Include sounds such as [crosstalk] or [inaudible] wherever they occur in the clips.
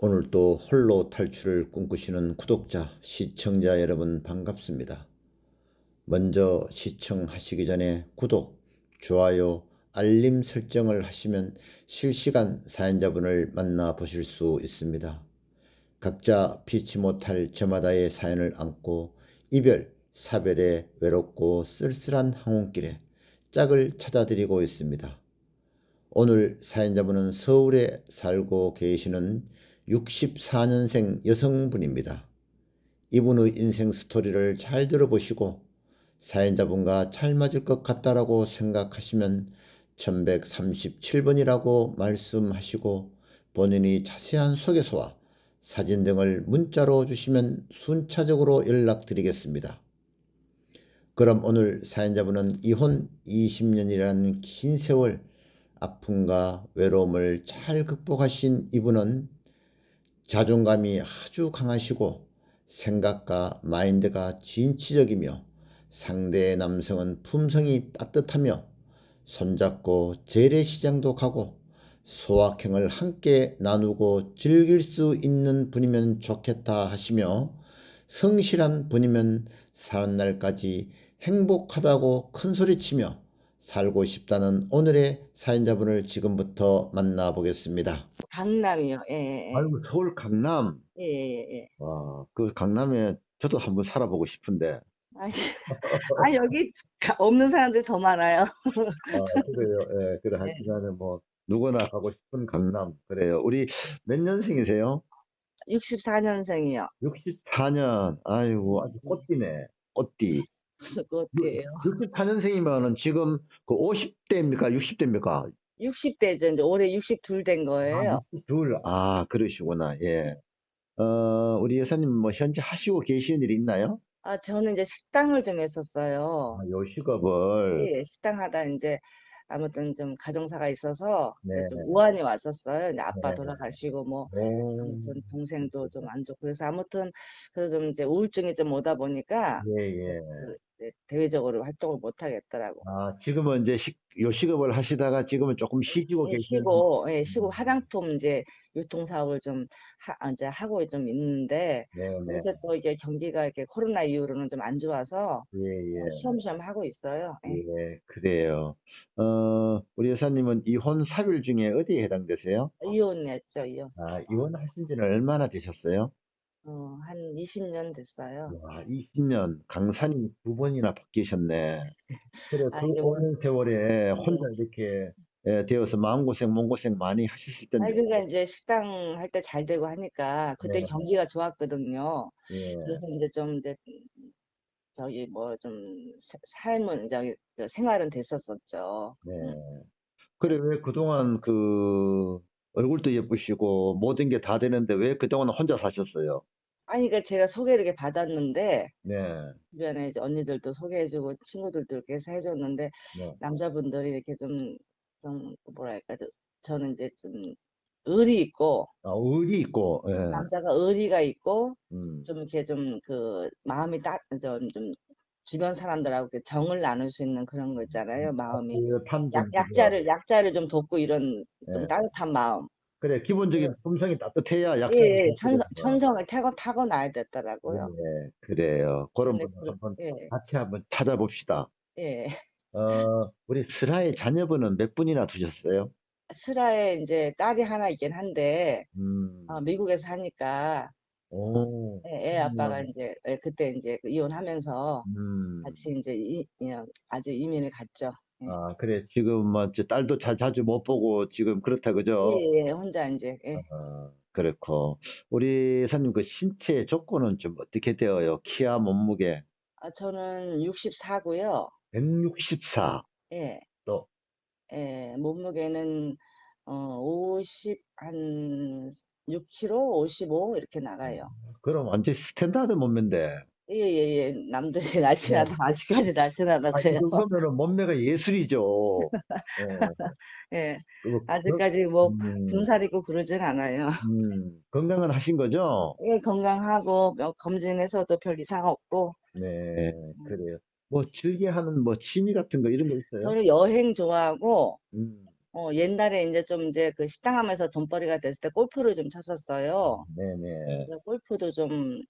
오늘도 홀로 탈출을 꿈꾸시는 구독자, 시청자 여러분 반갑습니다. 먼저 시청하시기 전에 구독, 좋아요, 알림 설정을 하시면 실시간 사연자분을 만나보실 수 있습니다. 각자 피치 못할 저마다의 사연을 안고 이별, 사별에 외롭고 쓸쓸한 항온길에 짝을 찾아드리고 있습니다. 오늘 사연자분은 서울에 살고 계시는 64년생 여성분입니다. 이분의 인생 스토리를 잘 들어보시고 사연자분과 잘 맞을 것 같다라고 생각하시면 1137번이라고 말씀하시고 본인이 자세한 소개서와 사진 등을 문자로 주시면 순차적으로 연락드리겠습니다. 그럼 오늘 사연자분은 이혼 20년이라는 긴 세월 아픔과 외로움을 잘 극복하신 이분은 자존감이 아주 강하시고 생각과 마인드가 진취적이며 상대의 남성은 품성이 따뜻하며 손잡고 재래시장도 가고 소확행을 함께 나누고 즐길 수 있는 분이면 좋겠다 하시며 성실한 분이면 사는 날까지 행복하다고 큰소리치며 살고 싶다는 오늘의 사연자분을 지금부터 만나보겠습니다. 강남이요. 예, 예, 아이고 서울 강남. 예, 예, 예. 와, 그 강남에 저도 한번 살아보고 싶은데. 아니, [laughs] 아, 여기 가- 없는 사람들이 더 많아요. 아, 그래요. 예, 그래 네. 하시간에 뭐 누구나 가고 싶은 강남. 그래요. 우리 몇 년생이세요? 64년생이요. 64년. 아이고 아주 꽃띠네. 꽃띠. 무슨 꽃이에요? 64년생이면은 지금 그 50대입니까? 60대입니까? 60대죠. 이제 올해 62 된 거예요. 둘. 아, 그러시구나. 예. 어, 우리 여사님 뭐 현재 하시고 계시는 일 있나요? 아, 저는 이제 식당을 좀 했었어요. 아, 요식업을. 예, 식당 하다 이제 아무튼 좀 가정사가 있어서 이제 네. 좀 우환이 왔었어요. 이제 아빠 네. 돌아가시고 뭐 오. 아무튼 동생도 좀 안 좋고 그래서 아무튼 그래서 좀 이제 우울증이 좀 오다 보니까 예, 예. 그 대외적으로 활동을 못 하겠더라고. 아, 지금은 이제 식, 요식업을 하시다가 지금은 조금 쉬시고 예, 계시는. 쉬고, 예, 쉬고 음. 화장품 이제 유통 사업을 좀 하, 이제 하고 좀 있는데 네, 네. 요새 또 이게 경기가 이렇게 코로나 이후로는 좀 안 좋아서 예, 예. 어, 쉬엄쉬엄 하고 있어요. 예. 예, 그래요. 어, 우리 여사님은 이혼 사별 중에 어디에 해당되세요? 이혼했죠, 이혼. 아, 이혼하신 지는 얼마나 되셨어요? 어, 한 20년 됐어요. 와, 20년 강산이 두 번이나 바뀌셨네. 그래, 그 [laughs] 아이고. 뭐. 오랜 세월에 혼자 이렇게 예, 되어서 마음고생, 몸고생 많이 하셨을 텐데. 그러니까 이제 식당 할 때 잘 되고 하니까 그때 네. 경기가 좋았거든요. 예, 그래서 이제 좀 이제 저기 뭐 좀 삶은 저기 그 생활은 됐었었죠. 네. 그래, 왜 그동안 그 얼굴도 예쁘시고 모든 게 다 되는데 왜 그동안 혼자 사셨어요? 아니, 그러니까 제가 소개를 이렇게 받았는데 네, 주변에 이제 언니들도 소개해주고 친구들도 이렇게 해서 해줬는데 네. 남자분들이 이렇게 좀, 좀 뭐랄까 저- 저는 이제 좀 의리 있고 아, 의리 있고, 예. 남자가 의리가 있고 음. 좀 이렇게 좀 그 마음이 따 좀 좀 주변 사람들하고 정을 나눌 수 있는 그런 거 있잖아요 마음이 따뜻한 약, 좀 약자를 약자를 좀 돕고 이런 좀 예. 따뜻한 마음 그래, 기본적인 품성이 따뜻해야 예, 약사를 예, 돕게 천성. 천성을 타고 타고 나야 됐더라고요. 예, 그래요. 그런 분을 그- 한번 예, 같이 한번 찾아봅시다. 예. 어, 우리 슬아의 자녀분은 몇 분이나 두셨어요? 슬아에 이제 딸이 하나 있긴 한데 음, 어, 미국에서 하니까 오, 애, 애 아빠가 음. 이제 예, 그때 이제 그 이혼하면서 음, 같이 이제 이, 이- 아주 이민을 갔죠. 예. 아, 그래. 지금 뭐, 저 딸도 자, 자주 못 보고 지금 그렇다, 그죠? 예, 예, 혼자 이제 예. 어, 그렇고. 우리 사님 그 신체 조건은 좀 어떻게 되어요? 키와 몸무게? 아, 저는 64 고요. 164. 예, 또, 예, 몸무게는 어, 50, 한 6kg, 55 이렇게 나가요. 그럼 완전 스탠다드 몸매인데. 예, 예, 예. 남들이 [laughs] 날씬하다, 아직까지 날씬하다 아, 그래요. 정도면은 몸매가 예술이죠. [laughs] 예. 예, 그리고 아직까지 뭐 음, 군살 있고 그러진 않아요. 음, 건강은 하신 거죠? 예, 건강하고 뭐 검진해서도 별 이상 없고 네, 그래요. 뭐 즐겨 하는 뭐 취미 같은 거 이런 거 있어요? 저는 여행 좋아하고 음, 어, 옛날에 이제 좀 이제 그 식당 하면서 돈벌이가 됐을 때 골프를 좀 쳤었어요. 네네. 그래서 골프도 좀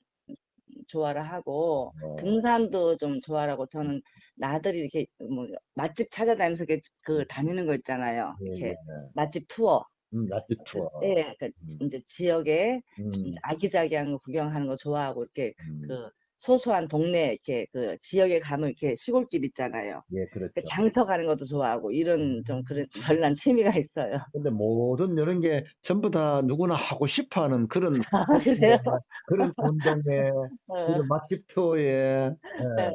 좋아를 하고 어, 등산도 좀 좋아를 하고 저는 나들이 이렇게 뭐 맛집 찾아다니면서 이렇게 그 다니는 거 있잖아요. 예, 이렇게 예. 맛집 투어. 음, 맛집 투어. 예, 그 음. 이제 지역에 음, 아기자기한 거 구경하는 거 좋아하고 이렇게 음. 그 소소한 동네 이렇게 그 지역에 가면 이렇게 시골길 있잖아요. 예, 그렇죠. 그 장터 가는 것도 좋아하고 이런 좀 그런 [laughs] 별난 취미가 있어요. 근데 모든 이런 게 전부 다 누구나 하고 싶어 하는 그런, [laughs] 아, 그래요? 그런 운동에, [laughs] 어, 그런 투어에, 예, 네.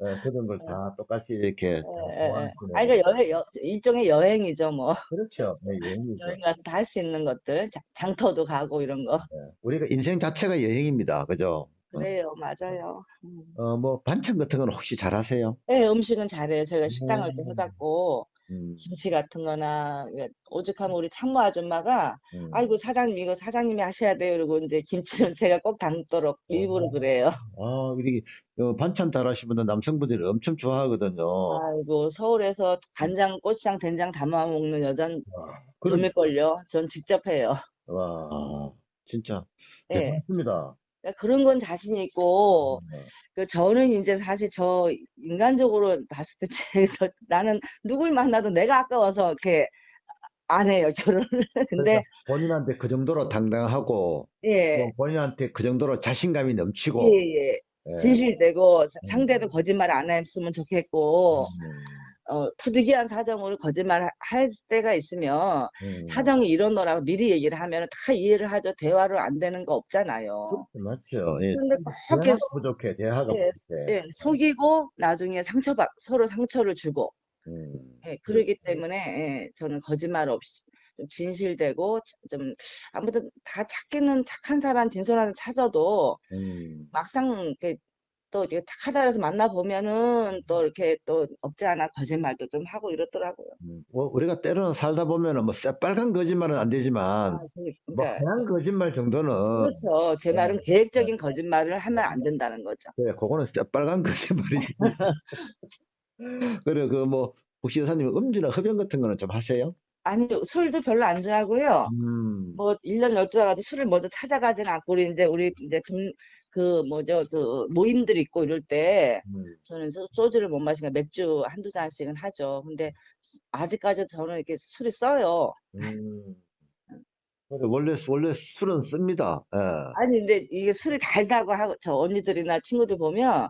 예, 그런 걸 다 똑같이 이렇게 다 예, 예, 예. 좋아하시네요. 아, 이거 여행, 여, 일종의 여행이죠, 뭐. 그렇죠. 네, 여행이죠. 여행 가서 다 할 수 있는 것들, 자- 장터도 가고 이런 거. 예. 우리가 인생 자체가 여행입니다. 그죠? 그래요, 맞아요. 음. 어, 뭐, 반찬 같은 건 혹시 잘 하세요? 네, 음식은 잘해요. 저희가 식당을 또 음. 해갖고, 음, 김치 같은 거나, 예, 오죽하면 우리 참모 아줌마가, 음. 아이고, 사장님, 이거 사장님이 하셔야 돼요. 그러고 이제 김치는 제가 꼭 담도록 일부러 그래요. 아, 우리 어, 반찬 잘하시는 분들 남성분들이 엄청 좋아하거든요. 아이고, 서울에서 간장, 고추장, 된장 담아 먹는 여잔 그럼, 드물걸요. 전 직접 해요. 와, 진짜 예. 대단합니다. 그런 건 자신 있고, 네. 그 저는 이제 사실 저 인간적으로 봤을 때 제가 [laughs] 나는 누굴 만나도 내가 아까워서 이렇게 안 해요, 결혼을. [laughs] 근데, 그러니까 본인한테 그 정도로 당당하고 예, 또 본인한테 그 정도로 자신감이 넘치고 예, 예. 예. 진실되고 사- 음. 상대도 거짓말 안 했으면 좋겠고, 음, 어, 부득이한 사정으로 거짓말 하- 할 때가 있으면 음. 사정이 이런 거라고 미리 얘기를 하면 다 이해를 하죠. 대화로 안 되는 거 없잖아요. 맞죠. 예. 근데 이렇게 부족해. 대화가 예, 부족해. 예, 속이고 나중에 상처 받, 서로 상처를 주고, 음. 예, 그러기 때문에 예, 저는 거짓말 없이 좀 진실되고 자- 좀 아무튼 다 찾기는 착한 사람, 진솔한 사람 찾아도 음. 막상 이렇게 또 이렇게 탁하다 해서 만나 보면은 또 이렇게 또 없지 않아 거짓말도 좀 하고 이렇더라고요. 음. 뭐 우리가 때로는 살다 보면은 뭐 새빨간 거짓말은 안 되지만 아, 그- 뭐 그러니까 하얀 거짓말 정도는 그렇죠. 제 말은 네. 계획적인 거짓말을 하면 안 된다는 거죠. 그래, 그거는 새빨간 [laughs] 거짓말이지. 그래, 그 뭐 혹시 여사님 음주나 흡연 같은 거는 좀 하세요? 아니, 술도 별로 안 좋아하고요. 음. 뭐, 1년 12달 가도 술을 먼저 찾아가지는 않고, 우리 이제, 우리 이제, 금, 그, 뭐죠, 그, 모임들 있고 이럴 때, 음. 저는 소- 소주를 못 마시니까 맥주 한두 잔씩은 하죠. 근데, 아직까지 저는 이렇게 술이 써요. 음. 원래 원래 술은 씁니다. 예. 아니, 근데 이게 술이 달다고 하고, 저 언니들이나 친구들 보면, 어,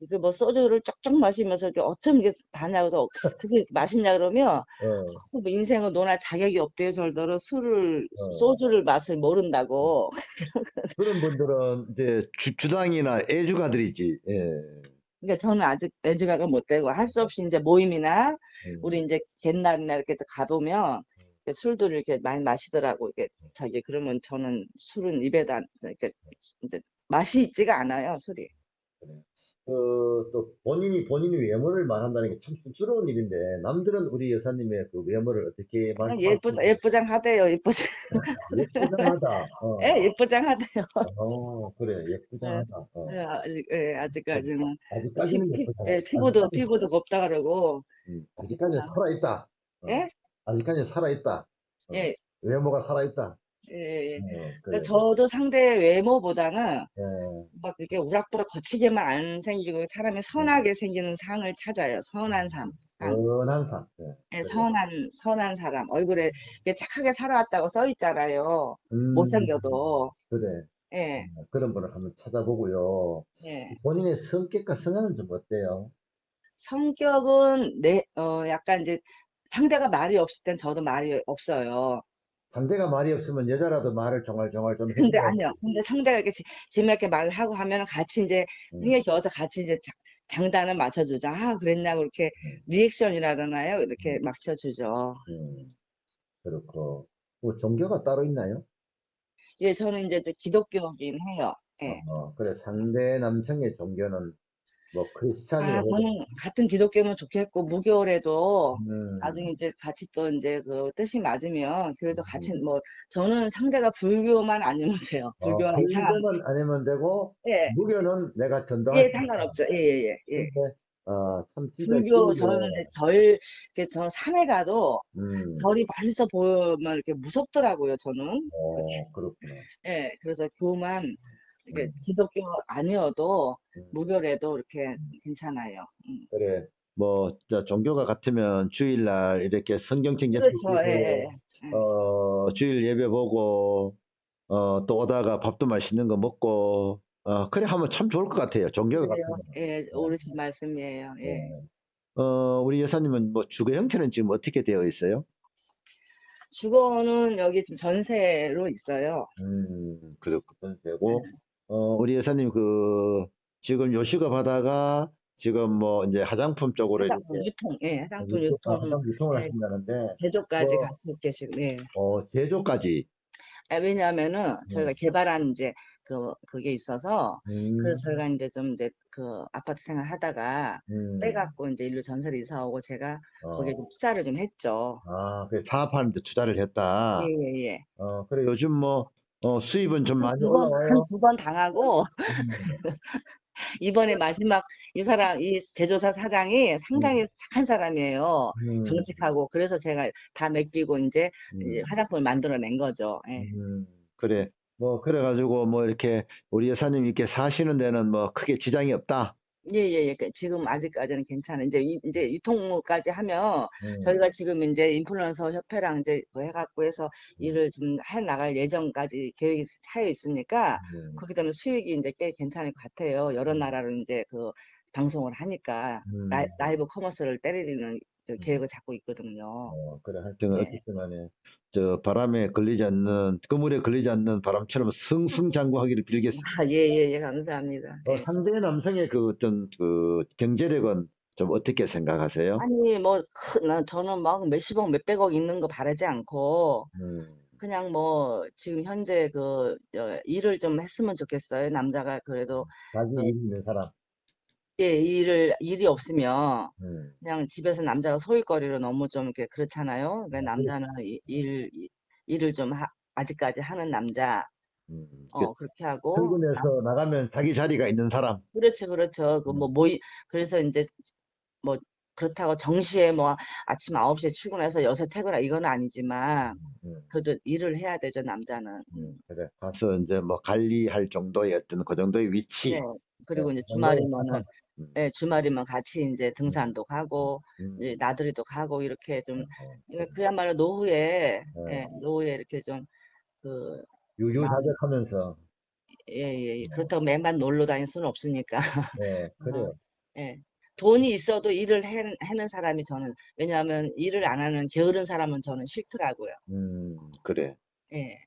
이게 뭐 소주를 쪽쪽 마시면서 이렇게 어쩜 이게 다냐고 해서, 그게 맛있냐 그러면, 어, 뭐 인생을 논할 자격이 없대요. 절대로 술을, 어. 소주를 맛을 모른다고. [laughs] 그런 분들은 이제 주, 주당이나 애주가들이지. 예. 그러니까 저는 아직 내주가가 못 되고 할 수 없이 이제 모임이나 음. 우리 이제 갯날이나 이렇게 또 가보면 술들을 이렇게 많이 마시더라고. 이게 자기 그러면 저는 술은 입에다 안- 이렇게 이제 맛이 있지가 않아요, 술이. 그, 또 본인이 본인이 외모를 말한다는 게 참 쑥스러운 일인데 남들은 우리 여사님의 그 외모를 어떻게 말? 예쁘 예쁘장하대요, 예쁘장. [laughs] 예쁘장하다. 어. 예, 예쁘장하대요. 어, 그래, 예쁘장하다. 어. 예, 아직 예, 아직까지는 아직까지는 피, 예쁘잖아. 예, 피부도 피부도 곱다 그러고. 음, 아직까지 살아 있다. 어. 예? 아직까지 살아있다. 어. 예, 외모가 살아있다. 예, 예. 어, 그래. 그러니까 저도 상대 외모보다는 예. 막 이렇게 우락부락 거치게만 안 생기고 사람이 선하게 생기는 상을 찾아요. 선한 삶. 상. 선한 삶. 예. 예. 선한, 선한 사람. 얼굴에 착하게 살아왔다고 써 있잖아요. 음, 못생겨도. 그래. 예, 어, 그런 분을 한번 찾아보고요. 예. 본인의 성격과 성향은 좀 어때요? 성격은 내, 어, 약간 이제 상대가 말이 없을 땐 저도 말이 없어요. 상대가 말이 없으면 여자라도 말을 정말정말 좀 근데 해줘야 아니요. 근데 상대가 이렇게 재- 재미있게 말을 하고 하면 같이 이제 음. 흥에 겨워서 같이 이제 자- 장단을 맞춰주죠. 아, 그랬냐고 이렇게 리액션이라 그러나요? 이렇게 맞춰주죠. 음, 그렇고. 뭐 종교가 따로 있나요? 예, 저는 이제 저 기독교긴 해요. 예. 어, 그래. 상대 남성의 종교는 뭐 아, 크리스찬이라고. 저는 같은 기독교면 좋겠고, 무교래도 음, 나중에 이제 같이 또 이제 그 뜻이 맞으면 교회도 같이 음. 뭐, 저는 상대가 불교만 아니면 돼요. 어, 불교나 이상한. 불교는 아니면 되고, 예, 무교는 내가 전도할 예, 상관없죠. 예, 예, 예. 예. 근데 아, 참 진짜 불교. 저는 절, 이렇게 저 산에 가도 음, 절이 멀리서 보면 이렇게 무섭더라고요, 저는. 어, 그렇구나. 예, 그래서 교만, 이게 음. 기독교 아니어도 음. 무교래도 이렇게 괜찮아요. 음. 그래. 뭐, 종교가 같으면 주일날 이렇게 성경책 옆에 그렇죠, 예, 예. 끼고, 어, 주일 예배 보고, 어, 또 오다가 밥도 맛있는 거 먹고, 어, 그래 하면 참 좋을 것 같아요. 종교가 그래요. 같으면. 예, 오르신 말씀이에요. 예. 네. 어, 우리 여사님은 뭐 주거 형태는 지금 어떻게 되어 있어요? 주거는 여기 지금 전세로 있어요. 음, 그렇군. 되고, 어, 우리 여사님 그, 지금 요식업 하다가 지금 뭐 이제 화장품 쪽으로 화장품 이렇게 유통, 예, 화장품 유통, 아, 유통, 화장품 유통을 네. 하신다는데, 제조까지 뭐- 같이 계시고, 예. 어, 제조까지. 아, 왜냐하면은 음. 저희가 개발한 이제 그, 그게 있어서, 음, 그래서 저희가 이제 좀 이제 그 아파트 생활 하다가 음, 빼갖고 이제 일로 전세를 이사 오고 제가 어, 거기에 좀 투자를 좀 했죠. 아, 그 사업하는 데 투자를 했다. 예, 예, 예. 어, 그래, 요즘 뭐, 어, 수입은 좀 많이 두 번, 올라와요. 한두번 당하고, 음, [laughs] 이번에 마지막 이 사람, 이 제조사 사장이 상당히 착한 사람이에요. 음, 정직하고. 그래서 제가 다 맡기고 이제 음, 이제 화장품을 만들어낸 거죠. 예. 음, 그래. 뭐, 그래가지고, 뭐, 이렇게, 우리 여사님 이렇게 사시는 데는 뭐, 크게 지장이 없다. 예, 예, 예. 그 지금 아직까지는 괜찮아요. 이제, 이- 이제 유통까지 하면 음, 저희가 지금 이제 인플루언서 협회랑 이제 그거 해갖고 해서 일을 좀 해 나갈 예정까지 계획이 차여 있으니까 음, 그렇게 되면 수익이 이제 꽤 괜찮을 것 같아요. 여러 음. 나라로 이제 그 방송을 하니까 음, 라이, 라이브 커머스를 때리는 그 계획을 잡고 있거든요. 어, 그래. 하여튼, 네. 어쨌든 간에, 저, 바람에 걸리지 않는, 그물에 걸리지 않는 바람처럼 승승장구하기를 빌겠습니다. 아, 예, 예, 예, 감사합니다. 어, 상대 남성의 그 어떤 그 경제력은 좀 어떻게 생각하세요? 아니, 뭐, 크- 나, 저는 막 몇십억, 몇백억 있는 거 바라지 않고, 음, 그냥 뭐, 지금 현재 그, 저, 일을 좀 했으면 좋겠어요. 남자가 그래도, 자기 네. 일 있는 사람. 예, 일을, 일이 없으면, 음, 그냥 집에서 남자가 소일거리로 너무 좀 이렇게 그렇잖아요. 그러니까 아, 남자는 이- 일, 이- 일을 좀 하, 아직까지 하는 남자, 음, 그 어, 그렇게 하고, 출근해서 나가면 자기 자리가 있는 사람. 그렇죠, 그렇죠. 그 뭐 음. 모이 그래서 이제 뭐 그렇다고 정시에 뭐 아침 9시에 출근해서 6시 퇴근하 이건 아니지만 음, 그래도 일을 해야 되죠, 남자는. 음, 그래. 가서 이제 뭐 관리할 정도의 어떤 그 정도의 위치. 네. 그리고 네, 이제 그 정도의 주말이면은. 음, 네, 주말이면 같이 이제 등산도 가고 음, 이제 나들이도 가고 이렇게 좀 어, 그러니까 그야말로 노후에 네. 예, 노후에 이렇게 좀그 유유자적하면서. 예, 예, 예. 네. 그렇다고 매만 놀러 다닐 수는 없으니까. 네, [laughs] 그래요. 예. 돈이 있어도 일을 해, 하는 사람이 저는, 왜냐하면 일을 안 하는 게으른 사람은 저는 싫더라고요. 음, 그래. 예.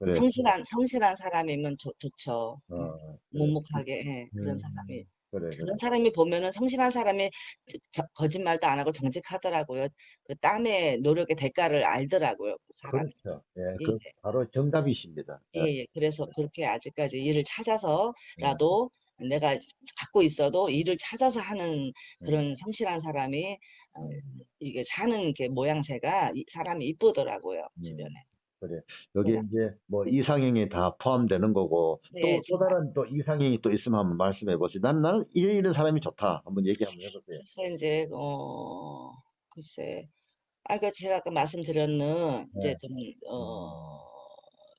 그래. 성실한, 성실한 사람이면 좋, 좋죠. 예. 어, 그래. 묵묵하게, 예, 그런 음, 사람이. 그래, 그래. 그런 사람이 보면은 성실한 사람이 저- 저- 거짓말도 안 하고 정직하더라고요. 그 땀의 노력의 대가를 알더라고요. 그 사람이. 그렇죠. 예, 예, 그 바로 정답이십니다. 예, 예. 그래서 그렇게 아직까지 일을 네. 찾아서라도 내가 갖고 있어도 일을 찾아서 하는 음, 그런 성실한 사람이 어, 이게 사는 게 모양새가 이 사람이 이쁘더라고요 음, 주변에. 그래. 여기 제가 이제 뭐 이상형이 다 포함되는 거고 또, 네, 또 다른 또 이상형이 또 있으면 한번 말씀해 보세요. 난 나는 이런 이런 사람이 좋다. 한번 얘기 한번 해보세요. 글쎄 이제 어 글쎄 아까 제가 아까 말씀드렸는 이제 네. 좀 음, 어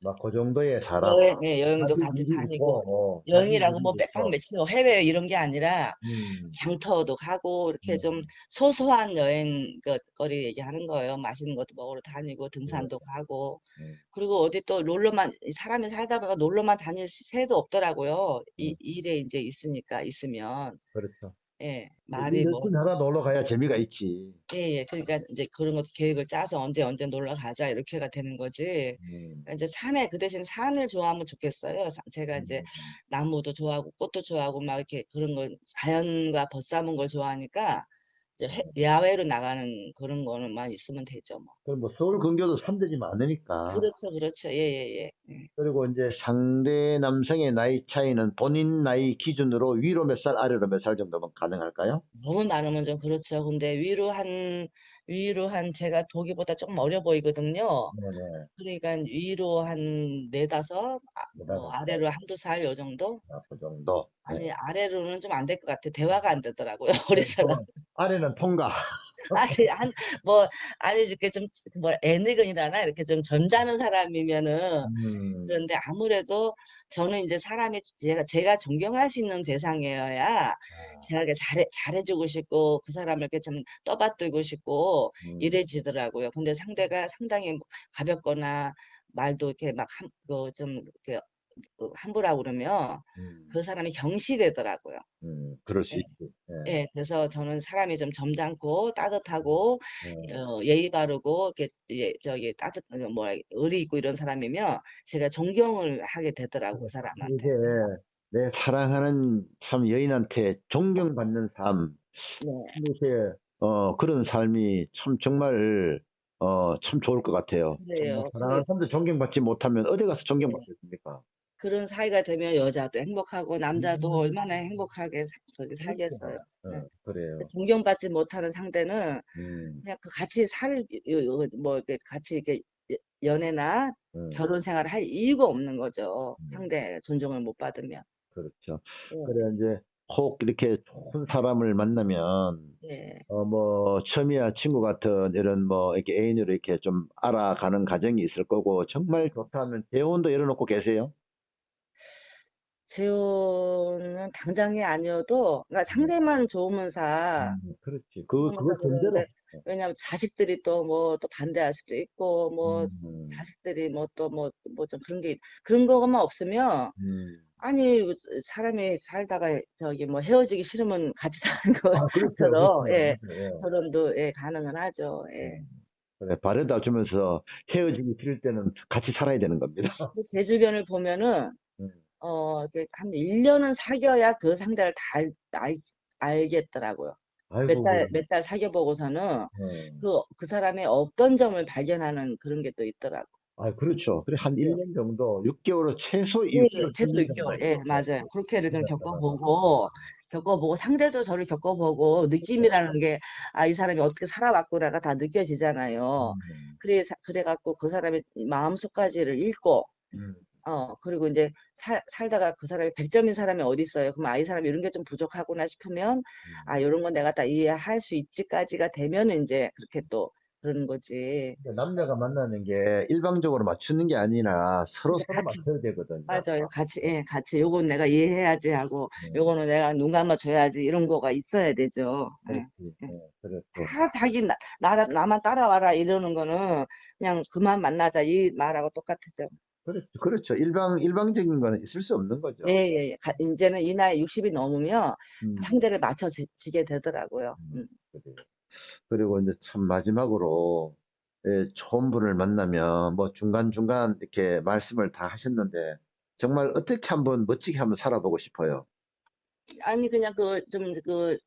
막 그 정도의 사람. 여행 예, 여행도 같이 다니고 어, 여행이라고 뭐 있고. 며칠 뭐 해외 이런 게 아니라 음, 장터도 가고 이렇게 좀 음, 소소한 여행 그 거리 얘기하는 거예요. 맛있는 것도 먹으러 다니고. 등산도 가고 음, 그리고 어디 또 놀러만 사람이 살다 보니까 놀러만 다닐 새도 없더라고요. 이 음, 일에 이제 있으니까 있으면 그렇죠. 예일 말이 뭐 하다 놀러 가야 재미가 있지. 예, 예. 그러니까 이제 그런 것도 계획을 짜서 언제 언제 놀러 가자 이렇게가 되는 거지. 음, 그러니까 이제 산에 그 대신 산을 좋아하면 좋겠어요. 사- 제가 음, 이제 나무도 좋아하고 꽃도 좋아하고 막 이렇게 그런 걸 자연과 벗삼은 걸 좋아하니까 음. 야외로 나가는 그런 거는만 있으면 되죠, 뭐. 그럼 뭐 서울 근교도 산들이 많으니까. 그렇죠, 그렇죠. 예, 예, 예. 예. 그리고 이제 상대 남성의 나이 차이는 본인 나이 기준으로 위로 몇 살, 아래로 몇 살 정도면 가능할까요? 너무 많으면 좀 그렇죠. 근데 위로 한 위로 한 제가 보기보다 조금 어려 보이거든요. 네네. 그러니까 위로 한 네다섯, 아, 뭐 네다섯. 아래로 한두 살 요 정도? 아, 그 정도. 네. 아니 아래로는 좀 안 될 것 같아. 대화가 안 되더라고요. [laughs] 어려서는. 아래는 통과. [laughs] 아니 한뭐 아니 이렇게 좀뭐 애늙은이라나? 이렇게 좀 점잖은 사람이면은. 음, 그런데 아무래도 저는 이제 사람이 제가 제가 존경할 수 있는 대상이어야 아, 제가 이렇게 잘해 잘해주고 싶고 그 사람을 이렇게 좀 떠받들고 싶고 음, 이래지더라고요. 근데 상대가 상당히 뭐 가볍거나 말도 이렇게 막함그좀 이렇게 그 함부라고 그러면 음, 그 사람이 경시되더라고요. 음, 그럴 수 예. 있지. 예, 예, 그래서 저는 사람이 좀 점잖고 따뜻하고 예. 어, 예의 바르고 이렇게 예, 저기 따뜻 어, 뭐야 의리 있고 이런 사람이면 제가 존경을 하게 되더라고 그 사람한테. 이게 내 사랑하는 참 여인한테 존경받는 삶, 네, 어 그런 삶이 참 정말 어 참 좋을 것 같아요. 그래요. 정말 사랑하는 사람도 존경받지 못하면 어디 가서 네. 존경받겠습니까? 그런 사이가 되면 여자도 행복하고 남자도 음. 얼마나 행복하게 저기 살겠어요. 어, 네. 그래요. 존경받지 못하는 상대는 음, 그냥 그 같이 살, 뭐, 이렇게 같이 이렇게 연애나 음, 결혼 생활을 할 이유가 없는 거죠. 음. 상대 존중을 못 받으면. 그렇죠. 예, 그래 이제 혹 이렇게 좋은 사람을 만나면 예. 어뭐 처음이야 친구 같은 이런 뭐 이렇게 애인으로 이렇게 좀 알아가는 과정이 있을 거고 정말 좋다면 재혼도 열어놓고 계세요? 재혼은 당장이 아니어도, 그러니까 상대만 좋으면서, 음, 그렇지. 그 그거 전제로. 왜냐면 자식들이 또 뭐 또 반대할 수도 있고, 뭐 음, 자식들이 뭐 또 뭐, 뭐 좀 그런 게, 그런 거만 없으면, 음. 아니, 사람이 살다가 저기 뭐 헤어지기 싫으면 같이 [laughs] 사는 아, 그렇죠. 것처럼, 그렇죠. 예, 예. 결혼도, 예, 가능은 하죠. 예. 음. 그래, 바래다 주면서 헤어지기 싫을 때는 같이 살아야 되는 겁니다. 제 주변을 보면은, [laughs] 음, 어, 이렇게 한 1년은 사귀어야 그 상대를 다 알, 알, 알겠더라고요. 아이고, 몇 달, 그, 몇달 사귀어보고서는 예. 그, 그 사람의 없던 점을 발견하는 그런 게 또 있더라고. 아, 그렇죠. 그래, 한 예. 1년 정도, 6개월은 최소 예, 6개월 최소 정도 6개월. 예, 맞아요. 그렇게를 좀. 겪어보고, 겪어보고, 상대도 저를 겪어보고, 느낌이라는 게, 아, 이 사람이 어떻게 살아왔구나가 다 느껴지잖아요. 음, 그래, 그래갖고 그 사람의 마음속까지를 읽고, 음, 어, 그리고 이제 살, 살다가 그 사람이 100점인 사람이 어디 있어요? 그럼 아, 이 사람이 이런 게 좀 부족하구나 싶으면, 음. 아, 이런 건 내가 다 이해할 수 있지까지가 되면은 이제 그렇게 또 그러는 거지. 그러니까 남녀가 만나는 게 일방적으로 맞추는 게 아니라 서로 서로 같이, 맞춰야 되거든요. 맞아요. 같이, 예, 같이. 요건 내가 이해해야지 하고, 음, 요거는 내가 눈 감아줘야지 이런 거가 있어야 되죠. 예. 그렇지. 예. 예, 그렇죠. 다 자기, 나, 나, 나만 따라와라 이러는 거는 그냥 그만 만나자 이 말하고 똑같죠. 그렇죠. 그렇죠. 일방, 일방적인 거는 있을 수 없는 거죠. 예, 예, 예. 가- 이제는 이 나이 60이 넘으면 음, 상대를 맞춰지게 되더라고요. 음. 그래요. 그리고 이제 참 마지막으로 예, 좋은 분을 만나면 뭐 중간중간 이렇게 말씀을 다 하셨는데 정말 어떻게 한번 멋지게 한번 살아보고 싶어요. 아니, 그냥 그, 좀, 그,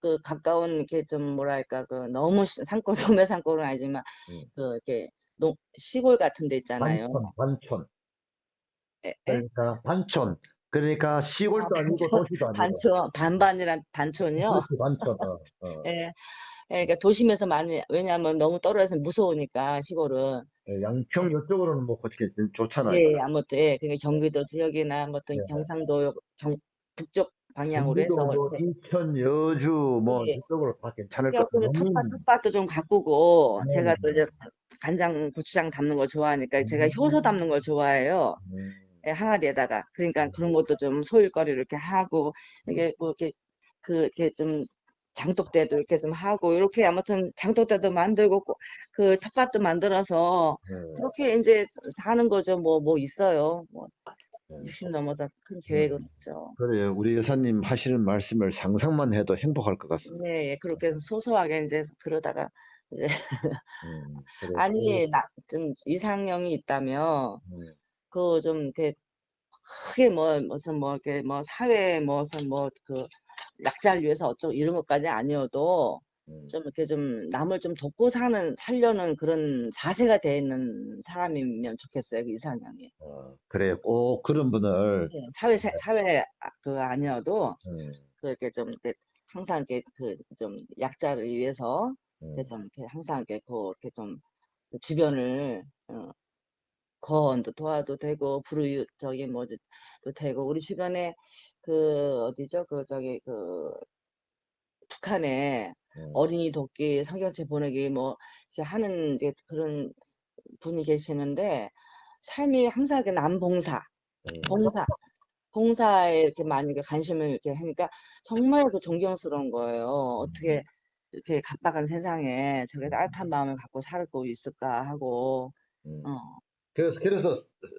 그 가까운 이렇게 좀 뭐랄까, 그 너무 시- 산골, 도매 산골은 아니지만, 음. 그, 이렇게, 농, 시골 같은 데 있잖아요. 반촌, 반촌. 에, 에? 그러니까 반촌. 그러니까 아, 시골도 아니고 반촌, 도시도 아니고. 반촌, 반반이란 반촌이요. 그렇지, 반촌. 어, 어. [laughs] 예, 예, 그러니까 도심에서 많이, 왜냐하면 너무 떨어져서 무서우니까, 시골은. 예, 양평 이쪽으로는 뭐 그렇게 좋잖아요. 예, 아무튼, 예, 그러니까 경기도 지역이나, 아무튼 예. 경상도, 경, 북쪽 방향으로 경기도 해서, 뭐 이렇게 인천, 여주 뭐 예. 이쪽으로 다 괜찮을 것 그래갖고 같아요. 텃밭, 텃밭도 좀 가꾸고, 네. 제가 또 이제 간장, 고추장 담는 거 좋아하니까, 제가 효소 담는 걸 좋아해요. 음, 예, 항아리에다가. 그러니까 그런 것도 좀 소일거리를 이렇게 하고, 이게 뭐 이렇게, 그, 이렇게 좀 장독대도 이렇게 좀 하고, 이렇게 아무튼 장독대도 만들고, 고- 그 텃밭도 만들어서, 네. 그렇게 이제 사는 거죠. 뭐, 뭐 있어요. 뭐, 네. 60 넘어서 큰 계획은 없죠. 그래요. 우리 여사님 하시는 말씀을 상상만 해도 행복할 것 같습니다. 네, 예, 그렇게 해서 소소하게 이제 그러다가, 이제, 음. [laughs] 아니, 나, 좀 이상형이 있다면, 음, 그 좀 이렇게 크게 뭐 무슨 뭐 이렇게 뭐 사회 무슨 뭐 그 약자를 위해서 어쩌고 이런 것까지 아니어도 음. 좀 이렇게 좀 남을 좀 돕고 사는 살려는 그런 자세가 돼 있는 사람이면 좋겠어요 그 이상형이 어, 그래요. 꼭 그런 분을 예, 사회 사- 사회 아- 그 아니어도 음, 그렇게 좀 이렇게 항상 이렇게 그 좀 약자를 위해서 이렇게 좀 이렇게 항상 이렇게 그 이렇게 좀 주변을 어, 거원도 도와도 되고 불우이 저기 뭐지 도 되고 우리 주변에 그 어디죠 그 저기 그 북한에 음. 어린이 돕기 성경책 보내기 뭐 이렇게 하는 이제 그런 분이 계시는데 삶이 항상 이렇게 남봉사 음. 봉사 봉사에 이렇게 많이 이렇게 관심을 이렇게 하니까 정말 그 존경스러운 거예요. 어떻게 이렇게 각박한 세상에 저게 따뜻한 마음을 갖고 살고 있을까 하고 음. 어, 그래서 그래서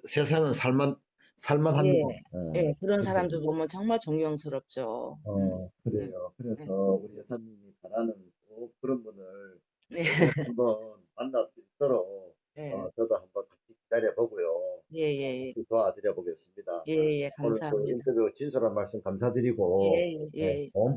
세상은 살만 살만 합니다. 어. 예, 그런 그렇죠. 사람들 보면 정말 존경스럽죠. 어, 그래요. 그래서 우리 여사님이 바라는 꼭 그런 분을 예, [laughs] 한번 만날 수 있도록 예, 어, 저도 한번 같이 기다려 보고요. 예, 예, 같이 도와드려 보겠습니다. 예, 예, 오늘 그 감사합니다. 인터뷰 진솔한 말씀 감사드리고 예, 예, 예. 네, 좋은